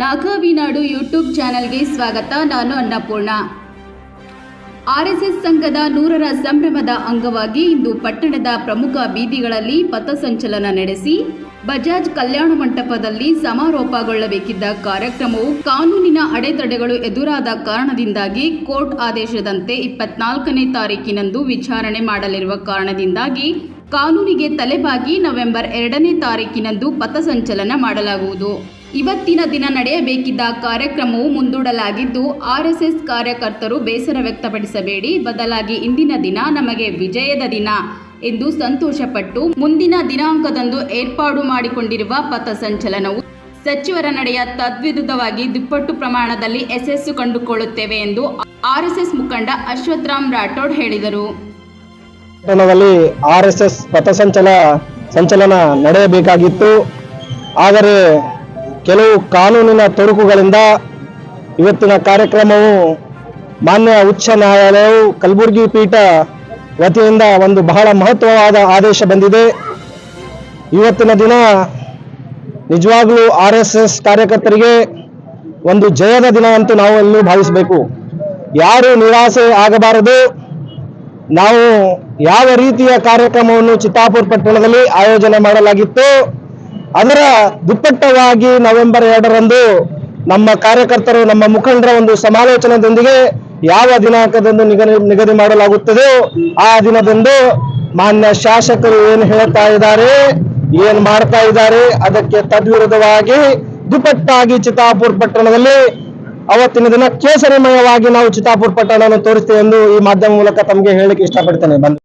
ರಾಘವಿ ನಾಡು YouTube ಚಾನೆಲ್ಗೆ ಸ್ವಾಗತ. ನಾನು ಅನ್ನಪೂರ್ಣ. ಆರ್ಎಸ್ಎಸ್ ಸಂಘದ ನೂರರ ಸಂಭ್ರಮದ ಅಂಗವಾಗಿ ಇಂದು ಪಟ್ಟಣದ ಪ್ರಮುಖ ಬೀದಿಗಳಲ್ಲಿ ಪಥಸಂಚಲನ ನಡೆಸಿ, ಬಜಾಜ್ ಕಲ್ಯಾಣ ಮಂಟಪದಲ್ಲಿ ಸಮಾರೋಪಗೊಳ್ಳಬೇಕಿದ್ದ ಕಾರ್ಯಕ್ರಮವು ಕಾನೂನಿನ ಅಡೆತಡೆಗಳು ಎದುರಾದ ಕಾರಣದಿಂದಾಗಿ ಕೋರ್ಟ್ ಆದೇಶದಂತೆ ಇಪ್ಪತ್ನಾಲ್ಕನೇ ತಾರೀಕಿನಂದು ವಿಚಾರಣೆ ಮಾಡಲಿರುವ ಕಾರಣದಿಂದಾಗಿ ಕಾನೂನಿಗೆ ತಲೆಬಾಗಿ ನವೆಂಬರ್ ಎರಡನೇ ತಾರೀಕಿನಂದು ಪಥಸಂಚಲನ ಮಾಡಲಾಗುವುದು. ಇವತ್ತಿನ ದಿನ ನಡೆಯಬೇಕಿದ್ದ ಕಾರ್ಯಕ್ರಮವು ಮುಂದೂಡಲಾಗಿದ್ದು ಆರ್ಎಸ್ಎಸ್ ಕಾರ್ಯಕರ್ತರು ಬೇಸರ ವ್ಯಕ್ತಪಡಿಸಬೇಡಿ, ಬದಲಾಗಿ ಇಂದಿನ ದಿನ ನಮಗೆ ವಿಜಯದ ದಿನ ಎಂದು ಸಂತೋಷಪಟ್ಟು ಮುಂದಿನ ದಿನಾಂಕದಂದು ಏರ್ಪಾಡು ಮಾಡಿಕೊಂಡಿರುವ ಪಥಸಂಚಲನವು ಸಚಿವರ ನಡೆಯ ತದ್ವಿರುದ್ಧವಾಗಿ ದುಪ್ಪಟ್ಟು ಪ್ರಮಾಣದಲ್ಲಿ ಯಶಸ್ಸು ಕಂಡುಕೊಳ್ಳುತ್ತೇವೆ ಎಂದು ಆರ್ಎಸ್ಎಸ್ ಮುಖಂಡ ಅಶ್ವತ್ಥರಾಮ್ ರಾಠೋಡ್ ಹೇಳಿದರು. ಪಟ್ಟಣದಲ್ಲಿ ಆರ್ ಎಸ್ ಎಸ್ ಪಥಸಂಚಲ ಸಂಚಲನ ನಡೆಯಬೇಕಾಗಿತ್ತು. ಆದರೆ ಕೆಲವು ಕಾನೂನಿನ ತೊಡಕುಗಳಿಂದ ಇವತ್ತಿನ ಕಾರ್ಯಕ್ರಮವು ಮಾನ್ಯ ಉಚ್ಚ ನ್ಯಾಯಾಲಯವು ಕಲಬುರಗಿ ಪೀಠ ವತಿಯಿಂದ ಒಂದು ಬಹಳ ಮಹತ್ವವಾದ ಆದೇಶ ಬಂದಿದೆ. ಇವತ್ತಿನ ದಿನ ನಿಜವಾಗ್ಲೂ ಆರ್ ಎಸ್ ಎಸ್ ಕಾರ್ಯಕರ್ತರಿಗೆ ಒಂದು ಜಯದ ದಿನ ಅಂತೂ ನಾವು ಎಲ್ಲೂ ಭಾವಿಸಬೇಕು. ಯಾರು ನಿರಾಸೆ ಆಗಬಾರದು. ನಾವು ಯಾವ ರೀತಿಯ ಕಾರ್ಯಕ್ರಮವನ್ನು ಚಿತ್ತಾಪುರ ಪಟ್ಟಣದಲ್ಲಿ ಆಯೋಜನೆ ಮಾಡಲಾಗಿತ್ತು? ಅದರ ದುಪ್ಪಟ್ಟವಾಗಿ ನವೆಂಬರ್ ಎರಡರಂದು ನಮ್ಮ ಕಾರ್ಯಕರ್ತರು, ನಮ್ಮ ಮುಖಂಡರ ಒಂದು ಸಮಾಲೋಚನೆಯೊಂದಿಗೆ ಯಾವ ದಿನಾಂಕದಂದು ನಿಗದಿ ನಿಗದಿ ಮಾಡಲಾಗುತ್ತದೋ ಆ ದಿನದಂದು ಮಾನ್ಯ ಶಾಸಕರು ಏನು ಹೇಳ್ತಾ ಇದ್ದಾರೆ, ಏನ್ ಮಾಡ್ತಾ ಇದ್ದಾರೆ, ಅದಕ್ಕೆ ತದ್ವಿರುದ್ಧವಾಗಿ ದುಪಟ್ಟಾಗಿ ಚಿತ್ತಾಪುರ ಪಟ್ಟಣದಲ್ಲಿ ಅವತ್ತಿನ ದಿನ ಕೇಸರಿಮಯವಾಗಿ ನಾವು ಚಿತ್ತಾಪುರ ಪಟ್ಟಣವನ್ನು ತೋರಿಸ್ತೇವೆ ಎಂದು ಈ ಮಾಧ್ಯಮ ಮೂಲಕ ತಮಗೆ ಹೇಳಲಿಕ್ಕೆ ಇಷ್ಟಪಡ್ತೇನೆ. ಬಂದು